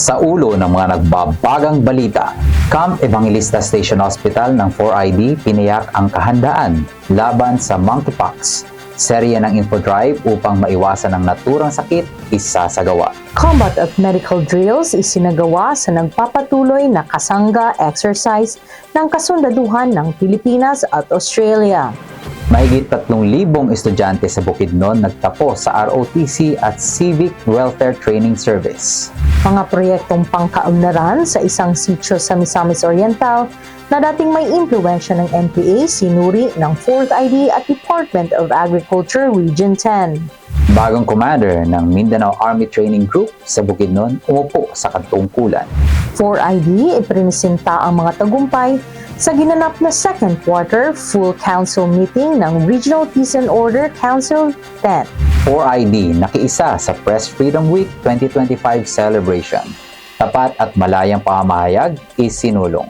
Sa ulo ng mga nagbabagang balita, Camp Evangelista Station Hospital ng 4ID tiniyak ang kahandaan laban sa monkeypox. Serye ng infodrive upang maiwasan ang naturang sakit isasagawa. Combat at medical drills isinagawa sa nagpapatuloy na kasangga exercise ng kasundaduhan ng Pilipinas at Australia. Mahigit 3,000 estudyante sa Bukidnon nagtapos sa ROTC at Civic Welfare Training Service. Mga proyektong pangkaunlaran sa isang sitio sa Misamis Oriental na dating may impluensya ng NPA sinuri ng 4th ID at Department of Agriculture Region 10. Bagong commander ng Mindanao Army Training Group sa Bukidnon umupo sa katungkulan. 4ID iprinisenta ang mga tagumpay sa ginanap na second quarter full council meeting ng Regional Peace and Order Council 10. 4ID nakiisa sa Press Freedom Week 2025 celebration. Tapat at malayang pamahayag isinulong.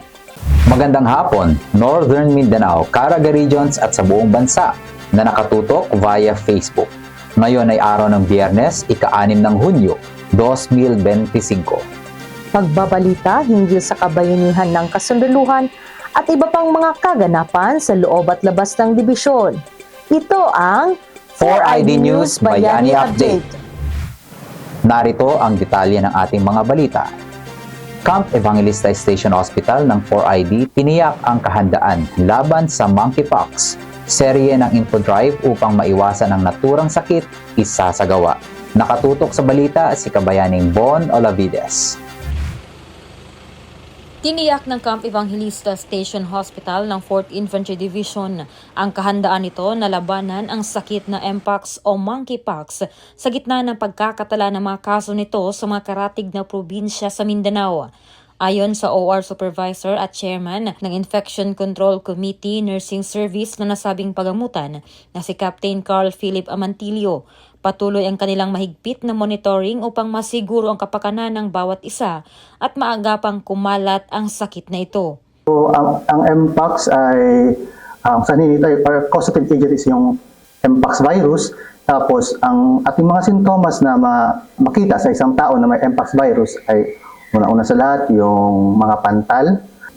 Magandang hapon, Northern Mindanao, Caraga Regions at sa buong bansa na nakatutok via Facebook. Ngayon ay araw ng Biyernes, ika-6 ng Hunyo, 2025. Pagbabalita hinggil sa kabayanihan ng kasundaluhan at iba pang mga kaganapan sa loob at labas ng dibisyon. Ito ang 4ID News Bayani Update. Narito ang detalye ng ating mga balita. Camp Evangelista Station Hospital ng 4ID tiniyak ang kahandaan laban sa monkeypox. Serye ng infodrive upang maiwasan ang naturang sakit isasagawa. Nakatutok sa balita si kabayaning Bon Olavides. Tiniyak ng Camp Evangelista Station Hospital ng 4th Infantry Division ang kahandaan nito na labanan ang sakit na Mpox o monkeypox sa gitna ng pagkakatala ng mga kaso nito sa mga karatig na probinsya sa Mindanao. Ayon sa OR Supervisor at Chairman ng Infection Control Committee Nursing Service na nasabing pagamutan na si Captain Carl Philip Amantilio, patuloy ang kanilang mahigpit na monitoring upang masiguro ang kapakanan ng bawat isa at maagapang kumalat ang sakit na ito. So, ang, ang Mpox ay, ang saninita or causative agent is yung Mpox virus. Tapos, ang ating mga sintomas na ma- makita sa isang tao na may Mpox virus ay una-una sa lahat yung mga pantal.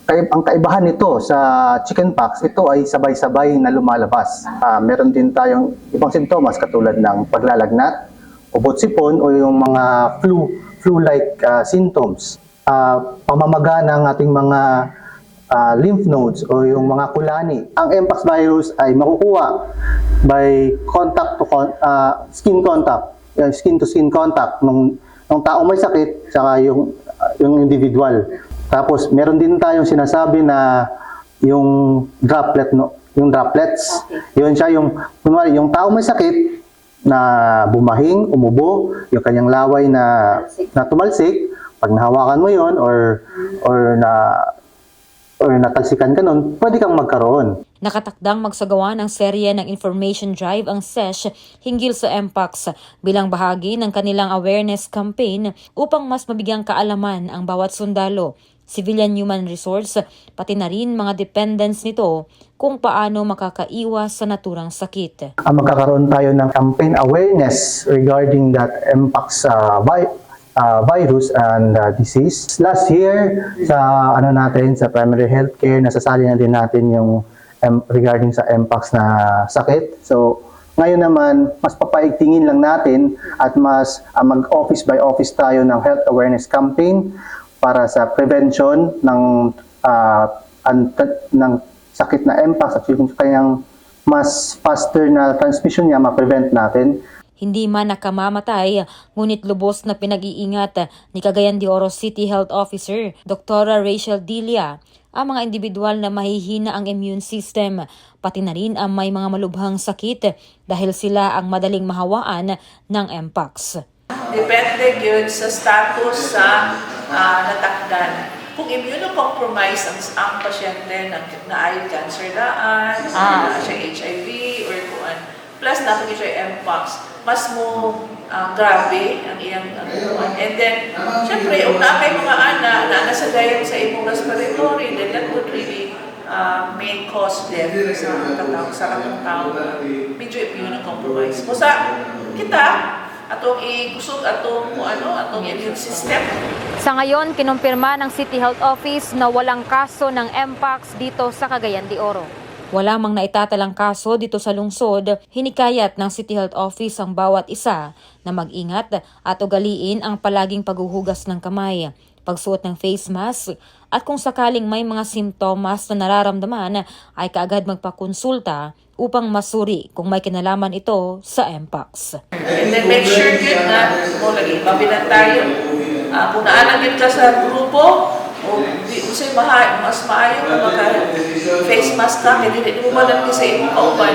Kaya ang kaibahan nito sa chickenpox, ito ay sabay-sabay na lumalabas. Ah, meron din tayong ibang sintomas katulad ng paglalagnat, ubot sipon o yung mga flu flu-like ah, symptoms. Ah, pamamaga ng ating mga ah, lymph nodes o yung mga kulani. Ang Mpox virus ay makukuha by contact to con- ah, skin contact, skin to skin contact ng ng taong may sakit saka yung ah, yung individual. Tapos meron din tayong sinasabi na yung droplet no, yung droplets. Yun siya yung kunwari yung tao may sakit na bumahing, umubo, yung kanyang laway na na tumalsik, pag nahawakan mo yon or or na or natalsikan ka nun, pwede kang magkaroon. Nakatakdang magsagawa ng serye ng information drive ang SESH hinggil sa MPOX bilang bahagi ng kanilang awareness campaign upang mas mabigyang kaalaman ang bawat sundalo, civilian human resource, pati na rin mga dependents nito kung paano makakaiwas sa naturang sakit. Ah, magkakaroon tayo ng campaign awareness regarding that Mpox uh, vi- uh, virus and uh, disease. Last year, sa ano natin, sa primary healthcare, nasasali na din natin yung um, regarding sa Mpox na sakit. So, ngayon naman, mas papaigtingin lang natin at mas ah, mag-office by office tayo ng health awareness campaign para sa prevention ng an- ng sakit na Mpox at yung kanyang mas faster na transmission niya ma-prevent natin. Hindi man nakamamatay, ngunit lubos na pinag-iingat ni Cagayan de Oro City Health Officer Dr. Rachel Dilia ang mga individual na mahihina ang immune system, pati na rin ang may mga malubhang sakit dahil sila ang madaling mahawaan ng Mpox. Depende yun sa status sa ah, natakdan. Kung immunocompromised ang, ang pasyente na, na ay cancer daan, Ah. na siya HIV, or kung ano, plus natin siya Mpox, mas mo ah, grabe ang iyang ang. And then, syempre, kung na kay mga ana na nasa dayon sa imong respiratory, then that would really uh, may cause death sa katao sa katong tao na medyo immunocompromised. Kung sa kita, atong igusog atong kung ano atong immune system. Sa ngayon, kinumpirma ng City Health Office na walang kaso ng Mpox dito sa Cagayan de Oro. Wala mang naitatalang kaso dito sa lungsod, hinikayat ng City Health Office ang bawat isa na mag-ingat at ugaliin ang palaging paghuhugas ng kamay, pagsuot ng face mask, at kung sakaling may mga simptomas na nararamdaman ay kaagad magpakonsulta upang masuri kung may kinalaman ito sa Mpox. And then make sure yun na kung lagi mabilan tayo. Uh, kung naalang yun ka sa grupo, o di mo sa'yo maha, mas maayo kung maka face mask ka, hindi di mo malam sa imong kauban.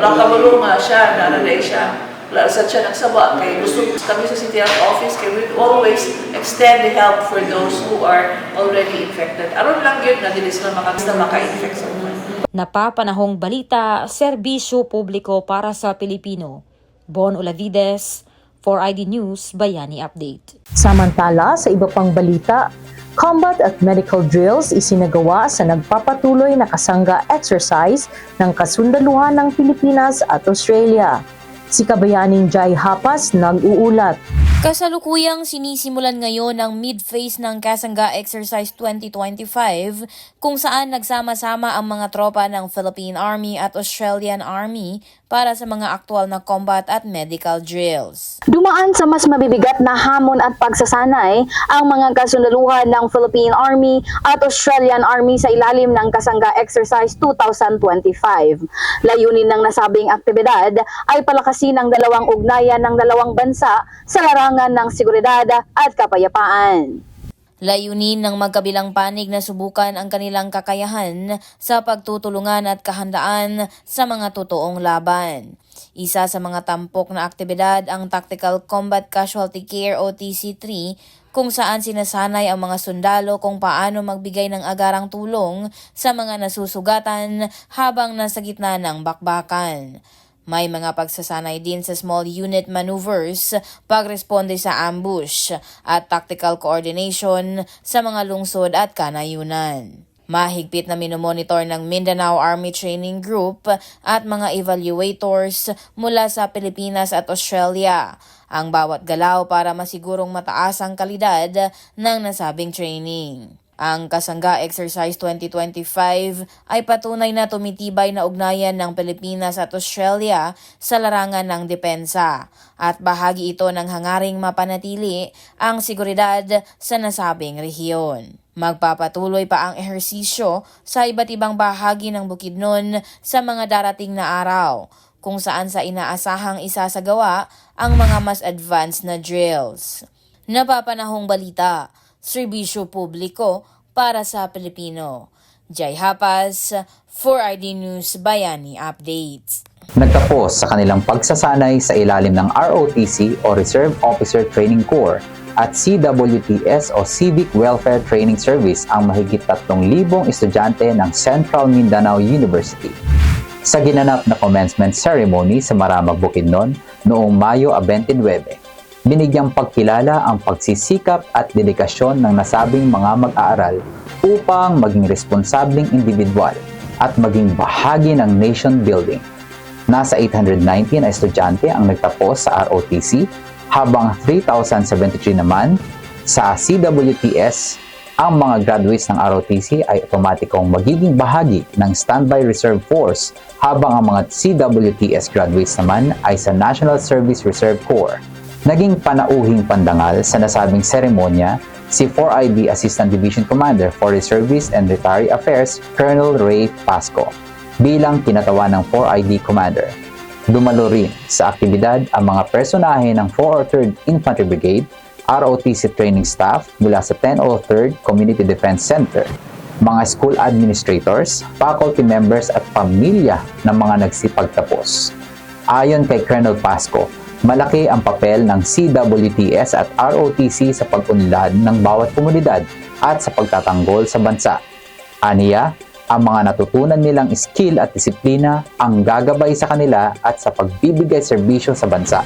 Wala ka siya, naraday siya. Sa siya nagsawa kay gusto kami sa City Health Office kay we always extend the help for those who are already infected. Aron lang yun na dili sila maka na maka-infect sa uban. Napapanahong balita, serbisyo publiko para sa Pilipino. Bon Olavides, 4ID News, Bayani Update. Samantala, sa iba pang balita, combat at medical drills isinagawa sa nagpapatuloy na kasangga exercise ng kasundaluhan ng Pilipinas at Australia. Si Kabayaning Jai Hapas nag-uulat. Kasalukuyang sinisimulan ngayon ang mid-phase ng Kasangga Exercise 2025 kung saan nagsama-sama ang mga tropa ng Philippine Army at Australian Army para sa mga aktual na combat at medical drills. Dumaan sa mas mabibigat na hamon at pagsasanay ang mga kasundaluhan ng Philippine Army at Australian Army sa ilalim ng Kasangga Exercise 2025. Layunin ng nasabing aktibidad ay palakasin ang dalawang ugnayan ng dalawang bansa sa larangan ng seguridad at kapayapaan. Layunin ng magkabilang panig na subukan ang kanilang kakayahan sa pagtutulungan at kahandaan sa mga totoong laban. Isa sa mga tampok na aktibidad ang Tactical Combat Casualty Care o TC3 kung saan sinasanay ang mga sundalo kung paano magbigay ng agarang tulong sa mga nasusugatan habang nasa gitna ng bakbakan. May mga pagsasanay din sa small unit maneuvers, pagresponde sa ambush, at tactical coordination sa mga lungsod at kanayunan. Mahigpit na minomonitor ng Mindanao Army Training Group at mga evaluators mula sa Pilipinas at Australia ang bawat galaw para masigurong mataas ang kalidad ng nasabing training. Ang Kasangga Exercise 2025 ay patunay na tumitibay na ugnayan ng Pilipinas at Australia sa larangan ng depensa at bahagi ito ng hangaring mapanatili ang seguridad sa nasabing rehiyon. Magpapatuloy pa ang ehersisyo sa iba't ibang bahagi ng Bukidnon sa mga darating na araw kung saan sa inaasahang isasagawa ang mga mas advanced na drills. Napapanahong balita, serbisyo publiko para sa Pilipino. Jai Hapas, 4ID News Bayani Updates. Nagtapos sa kanilang pagsasanay sa ilalim ng ROTC o Reserve Officer Training Corps at CWTS o Civic Welfare Training Service ang mahigit 3,000 estudyante ng Central Mindanao University. Sa ginanap na commencement ceremony sa Maramag Bukidnon noong Mayo 29, binigyang pagkilala ang pagsisikap at dedikasyon ng nasabing mga mag-aaral upang maging responsableng individual at maging bahagi ng nation building. Nasa 819 na estudyante ang nagtapos sa ROTC habang 3,073 naman sa CWTS ang mga graduates ng ROTC ay otomatikong magiging bahagi ng Standby Reserve Force habang ang mga CWTS graduates naman ay sa National Service Reserve Corps. Naging panauhing pandangal sa nasabing seremonya si 4IB Assistant Division Commander for Reservice and Retiree Affairs Colonel Ray Pasco bilang kinatawan ng 4ID Commander. Dumalo rin sa aktibidad ang mga personahe ng 403rd Infantry Brigade, ROTC training staff mula sa 1003rd Community Defense Center, mga school administrators, faculty members at pamilya ng mga nagsipagtapos. Ayon kay Colonel Pasco, malaki ang papel ng CWTS at ROTC sa pag-unlad ng bawat komunidad at sa pagtatanggol sa bansa. Aniya, ang mga natutunan nilang skill at disiplina ang gagabay sa kanila at sa pagbibigay serbisyo sa bansa.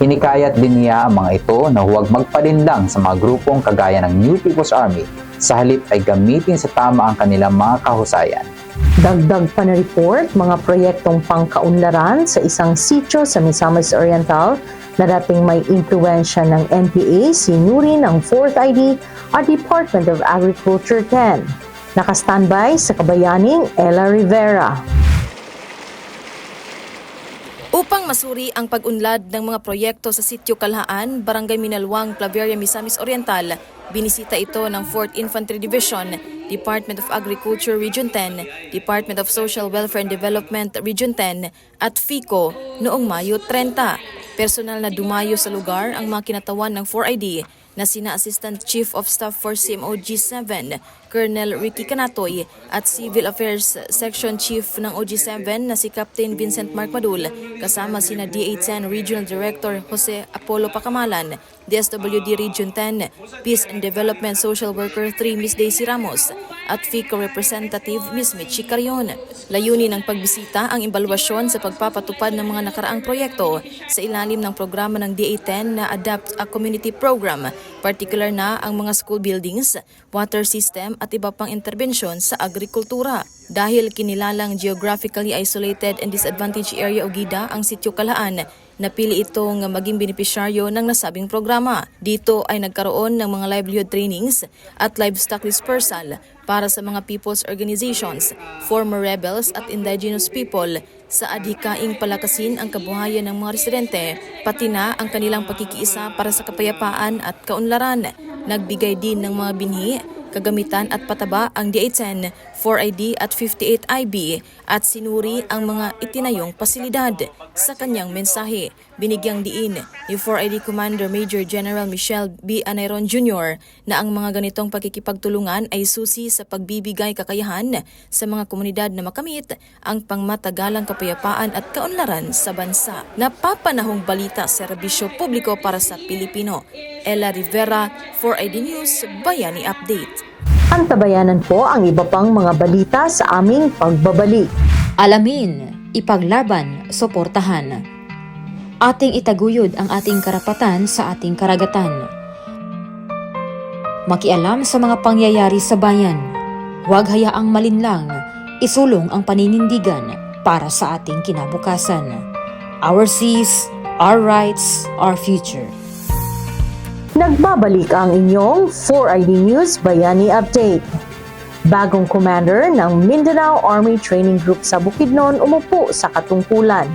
Hinikayat din niya ang mga ito na huwag magpalinlang sa mga grupong kagaya ng New People's Army sa halip ay gamitin sa tama ang kanilang mga kahusayan. Dagdag pa na report, mga proyektong pangkaunlaran sa isang sitio sa Misamis Oriental na dating may impluensya ng NPA, sinuri ng 4th ID at Department of Agriculture 10. Nakastandby sa kabayaning Ella Rivera. Upang masuri ang pag-unlad ng mga proyekto sa Sitio Kalhaan, Barangay Minalwang, Claveria, Misamis Oriental, binisita ito ng 4th Infantry Division, Department of Agriculture Region 10, Department of Social Welfare and Development Region 10 at FICO noong Mayo 30. Personal na dumayo sa lugar ang mga kinatawan ng 4ID na sina Assistant Chief of Staff for CMOG 7, Colonel Ricky Canatoy at Civil Affairs Section Chief ng OG7 na si Captain Vincent Mark Madul kasama sina DA10 Regional Director Jose Apollo Pacamalan, DSWD Region 10, Peace and Development Social Worker 3 Miss Daisy Ramos at FICO Representative Miss Mitchie Carion. Layunin ng pagbisita ang imbalwasyon sa pagpapatupad ng mga nakaraang proyekto sa ilalim ng programa ng DA10 na Adapt a Community Program, particular na ang mga school buildings, water system at iba pang interbensyon sa agrikultura. Dahil kinilalang geographically isolated and disadvantaged area o GIDA ang sityo Kalaan, napili itong maging benepisyaryo ng nasabing programa. Dito ay nagkaroon ng mga livelihood trainings at livestock dispersal para sa mga people's organizations, former rebels at indigenous people sa adhikaing palakasin ang kabuhayan ng mga residente, pati na ang kanilang pakikiisa para sa kapayapaan at kaunlaran. Nagbigay din ng mga binhi kagamitan at pataba ang DA10, 4ID at 58IB at sinuri ang mga itinayong pasilidad. Sa kanyang mensahe, binigyang diin ni 4ID Commander Major General Michelle B. Anayron Jr. na ang mga ganitong pakikipagtulungan ay susi sa pagbibigay kakayahan sa mga komunidad na makamit ang pangmatagalang kapayapaan at kaunlaran sa bansa. Napapanahong balita serbisyo publiko para sa Pilipino. Ella Rivera, 4ID News, Bayani Update. Antabayanan po ang iba pang mga balita sa aming pagbabalik. Alamin, ipaglaban, suportahan. Ating itaguyod ang ating karapatan sa ating karagatan. Makialam sa mga pangyayari sa bayan. Huwag hayaang malinlang, isulong ang paninindigan para sa ating kinabukasan. Our seas, our rights, our future. Nagbabalik ang inyong 4ID News Bayani Update. Bagong commander ng Mindanao Army Training Group sa Bukidnon umupo sa katungkulan.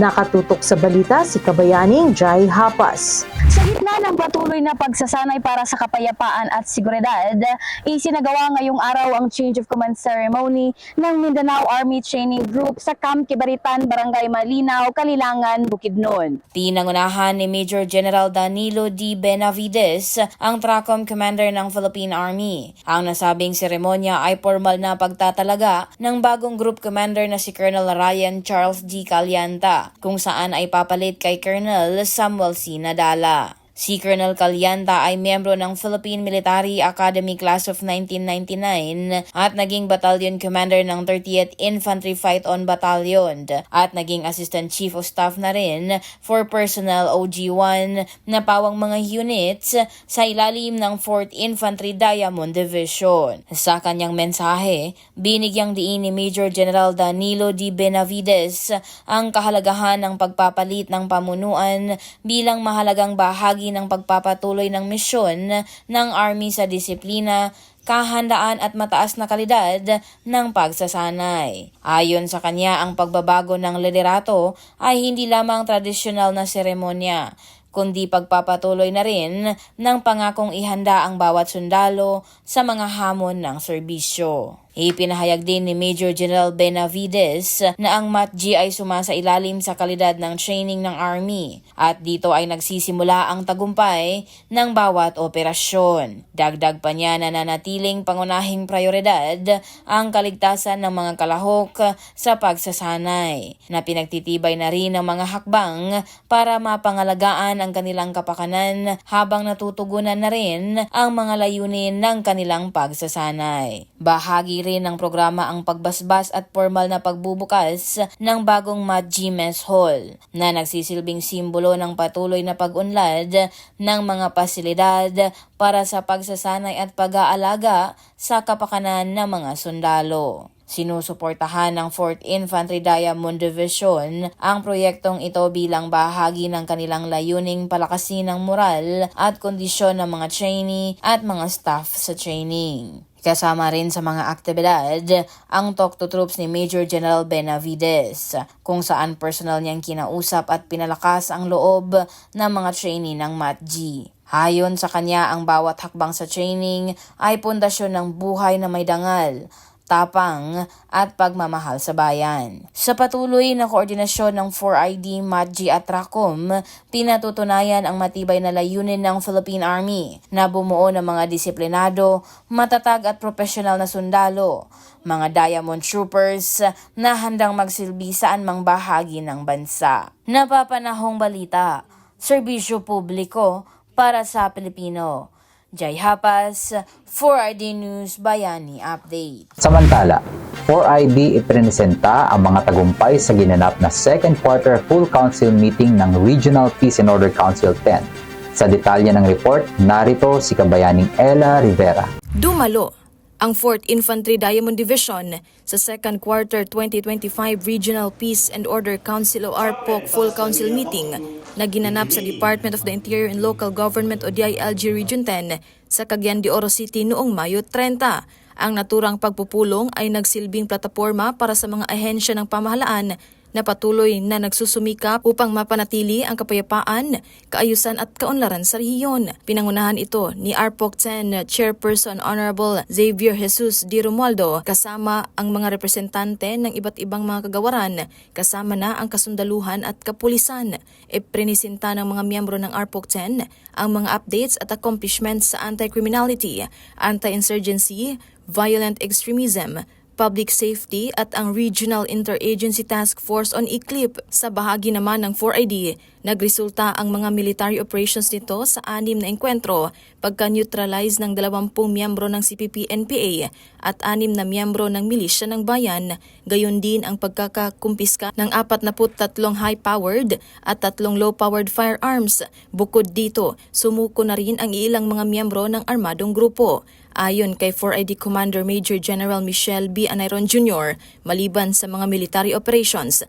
Nakatutok sa balita si Kabayaning Jai Hapas. Sa gitna ng patuloy na pagsasanay para sa kapayapaan at seguridad, isinagawa ngayong araw ang change of command ceremony ng Mindanao Army Training Group sa Camp Kibaritan, Barangay Malinaw, Kalilangan, Bukidnon. Tinangunahan ni Major General Danilo D. Benavides, ang TRACOM Commander ng Philippine Army. Ang nasabing seremonya ay formal na pagtatalaga ng bagong Group Commander na si Colonel Ryan Charles D. Calyanta, kung saan ay papalit kay Colonel Samuel C. Nadala. Si Colonel Calyanta ay miyembro ng Philippine Military Academy Class of 1999 at naging Battalion Commander ng 30th Infantry Fight-On Battalion at naging Assistant Chief of Staff na rin for Personnel OG-1 na pawang mga units sa ilalim ng 4th Infantry Diamond Division. Sa kanyang mensahe, binigyang diin ni Major General Danilo D. Benavides ang kahalagahan ng pagpapalit ng pamunuan bilang mahalagang bahagi ng pagpapatuloy ng misyon ng Army sa disiplina, kahandaan at mataas na kalidad ng pagsasanay. Ayon sa kanya, ang pagbabago ng liderato ay hindi lamang tradisyonal na seremonya, kundi pagpapatuloy na rin ng pangakong ihanda ang bawat sundalo sa mga hamon ng serbisyo. Ipinahayag din ni Major General Benavides na ang MATG ay sumasa ilalim sa kalidad ng training ng Army at dito ay nagsisimula ang tagumpay ng bawat operasyon. Dagdag pa niya na nanatiling pangunahing prioridad ang kaligtasan ng mga kalahok sa pagsasanay na pinagtitibay na rin ng mga hakbang para mapangalagaan ang kanilang kapakanan habang natutugunan na rin ang mga layunin ng kanilang pagsasanay. Bahagi rin ng programa ang pagbasbas at formal na pagbubukas ng bagong MATG Mess Hall na nagsisilbing simbolo ng patuloy na pag-unlad ng mga pasilidad para sa pagsasanay at pag-aalaga sa kapakanan ng mga sundalo. Sinusuportahan ng 4th Infantry Diamond Division ang proyektong ito bilang bahagi ng kanilang layuning palakasin ang moral at kondisyon ng mga trainee at mga staff sa training. Kasama rin sa mga aktibidad ang talk to troops ni Major General Benavides kung saan personal niyang kinausap at pinalakas ang loob ng mga trainee ng MATG. Hayon sa kanya ang bawat hakbang sa training ay pundasyon ng buhay na may dangal tapang at pagmamahal sa bayan. Sa patuloy na koordinasyon ng 4ID, MATG at RACOM, pinatutunayan ang matibay na layunin ng Philippine Army na bumuo ng mga disiplinado, matatag at profesional na sundalo, mga Diamond Troopers na handang magsilbi saan mang bahagi ng bansa. Napapanahong balita, serbisyo publiko para sa Pilipino. Jai Hapas, 4ID News Bayani Update. Samantala, 4ID ipresenta ang mga tagumpay sa ginanap na second quarter full council meeting ng Regional Peace and Order Council 10. Sa detalye ng report, narito si kabayaning Ella Rivera. Dumalo ang 4th Infantry Diamond Division sa second quarter 2025 Regional Peace and Order Council o RPOC Full Council Meeting na ginanap sa Department of the Interior and Local Government o DILG Region 10 sa Cagayan de Oro City noong Mayo 30. Ang naturang pagpupulong ay nagsilbing plataforma para sa mga ahensya ng pamahalaan na patuloy na nagsusumikap upang mapanatili ang kapayapaan, kaayusan at kaunlaran sa rehiyon. Pinangunahan ito ni ARPOC 10 Chairperson Honorable Xavier Jesus Di Romualdo kasama ang mga representante ng iba't ibang mga kagawaran kasama na ang kasundaluhan at kapulisan. E prinisinta ng mga miyembro ng ARPOC 10 ang mga updates at accomplishments sa anti-criminality, anti-insurgency, violent extremism, Public Safety at ang Regional Interagency Task Force on ICLIP. Sa bahagi naman ng 4ID, nagresulta ang mga military operations nito sa anim na enkwentro pagka-neutralize ng 20 miyembro ng CPP-NPA at anim na miyembro ng milisya ng bayan. Gayon din ang pagkakakumpiska ng 43 high-powered at tatlong low-powered firearms. Bukod dito, sumuko na rin ang ilang mga miyembro ng armadong grupo. Ayon kay 4ID Commander Major General Michelle B. Anayron Jr., maliban sa mga military operations,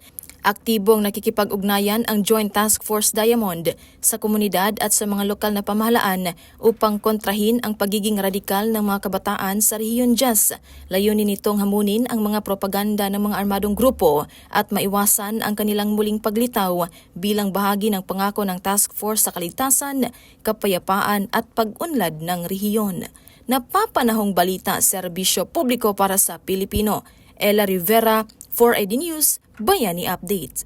aktibong nakikipag-ugnayan ang Joint Task Force Diamond sa komunidad at sa mga lokal na pamahalaan upang kontrahin ang pagiging radikal ng mga kabataan sa rehiyon Jazz. Layunin nitong hamunin ang mga propaganda ng mga armadong grupo at maiwasan ang kanilang muling paglitaw bilang bahagi ng pangako ng Task Force sa kaligtasan, kapayapaan at pag-unlad ng rehiyon napapanahong balita serbisyo publiko para sa Pilipino. Ella Rivera, 4ID News, Bayani Update.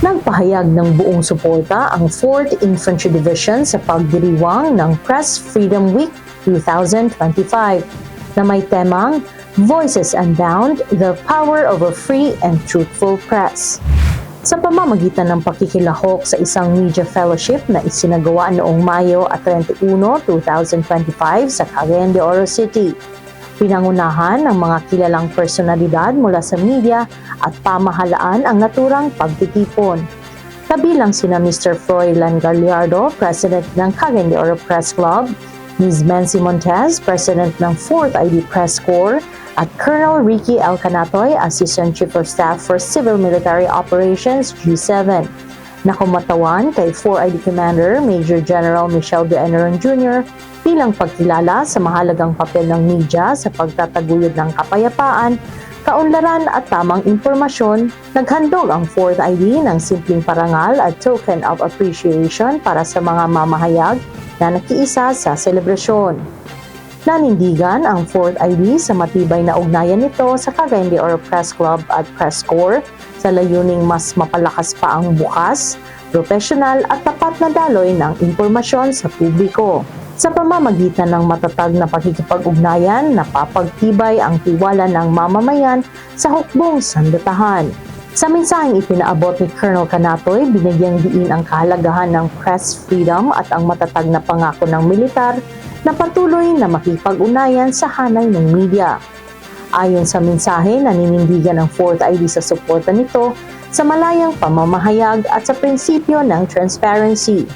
Nagpahayag ng buong suporta ang 4th Infantry Division sa pagdiriwang ng Press Freedom Week 2025 na may temang Voices Unbound, the Power of a Free and Truthful Press. Sa pamamagitan ng pakikilahok sa isang media fellowship na isinagawa noong Mayo at 31, 2025 sa Cagayan de Oro City. Pinangunahan ng mga kilalang personalidad mula sa media at pamahalaan ang naturang pagtitipon. Kabilang sina Mr. Froilan Gallardo, President ng Cagayan de Oro Press Club, Ms. Mency Montez, President ng 4th ID Press Corps, at Colonel Ricky Alcanatoy, Assistant Chief of Staff for Civil Military Operations G7. Nakumatawan kay 4ID Commander Major General Michelle de Eneron Jr. bilang pagkilala sa mahalagang papel ng media sa pagtataguyod ng kapayapaan, kaunlaran at tamang impormasyon, naghandog ang 4th ID ng simpleng parangal at token of appreciation para sa mga mamahayag na nakiisa sa selebrasyon. Nanindigan ang 4th ID sa matibay na ugnayan nito sa Cagayan de Oro Press Club at Press Corps sa layuning mas mapalakas pa ang bukas, profesional at tapat na daloy ng impormasyon sa publiko. Sa pamamagitan ng matatag na pakikipag-ugnayan, napapagtibay ang tiwala ng mamamayan sa hukbong sandatahan. Sa mensaheng ipinaabot ni Colonel Canatoy, binigyang diin ang kahalagahan ng press freedom at ang matatag na pangako ng militar na patuloy na makipag-unayan sa hanay ng media. Ayon sa mensahe, naninindigan ng 4th ID sa suporta nito sa malayang pamamahayag at sa prinsipyo ng transparency.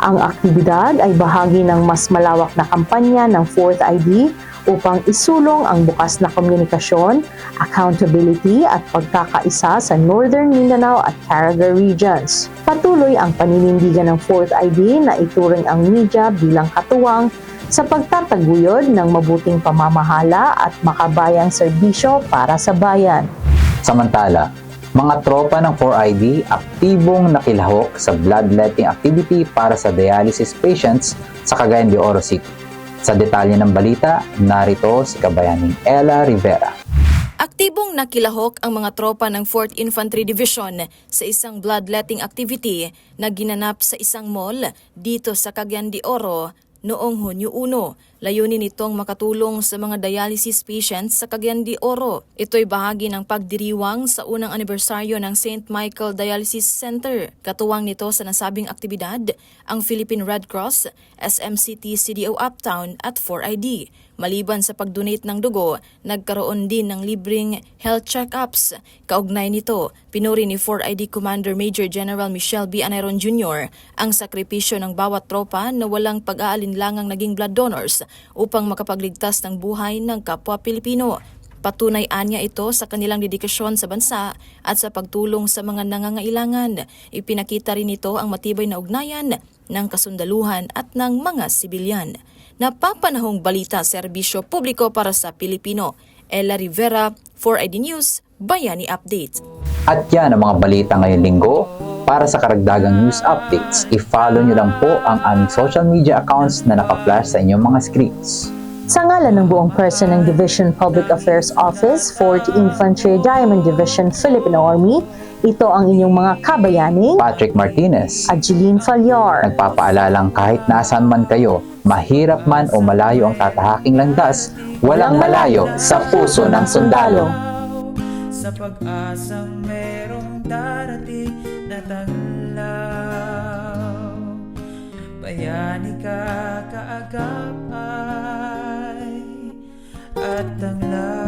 Ang aktibidad ay bahagi ng mas malawak na kampanya ng 4th ID upang isulong ang bukas na komunikasyon, accountability at pagkakaisa sa Northern Mindanao at Caraga regions. Patuloy ang paninindigan ng 4th ID na ituring ang media bilang katuwang sa pagtataguyod ng mabuting pamamahala at makabayang serbisyo para sa bayan. Samantala, mga tropa ng 4ID aktibong nakilahok sa bloodletting activity para sa dialysis patients sa Cagayan de Oro City. Sa detalye ng balita, narito si kabayaning Ella Rivera. Aktibong nakilahok ang mga tropa ng 4th Infantry Division sa isang bloodletting activity na ginanap sa isang mall dito sa Cagayan de Oro noong Hunyo 1. Layunin nitong makatulong sa mga dialysis patients sa Cagayan de Oro. Ito'y bahagi ng pagdiriwang sa unang anibersaryo ng St. Michael Dialysis Center. Katuwang nito sa nasabing aktibidad ang Philippine Red Cross, SMCT CDO Uptown at 4ID. Maliban sa pag-donate ng dugo, nagkaroon din ng libreng health check-ups. Kaugnay nito, pinuri ni 4ID Commander Major General Michelle B. Aneron Jr. ang sakripisyo ng bawat tropa na walang pag-aalinlangang naging blood donors upang makapagligtas ng buhay ng kapwa Pilipino. Patunay anya ito sa kanilang dedikasyon sa bansa at sa pagtulong sa mga nangangailangan. Ipinakita rin ito ang matibay na ugnayan ng kasundaluhan at ng mga sibilyan. Napapanahong balita serbisyo publiko para sa Pilipino. Ella Rivera, 4ID News, Bayani Update. At yan ang mga balita ngayong linggo. Para sa karagdagang news updates, i-follow nyo lang po ang aming social media accounts na naka-flash sa inyong mga screens. Sa ngalan ng buong person ng Division Public Affairs Office, 4th Infantry Diamond Division Philippine Army, ito ang inyong mga kabayaning Patrick Martinez, at Jeline Falyar. nagpapaalalang kahit nasaan man kayo, mahirap man o malayo ang tatahaking landas, walang malayo sa puso ng sundalo. Sa pag-asang merong darating na taglaw Bayani ka kaagapay at tanglaw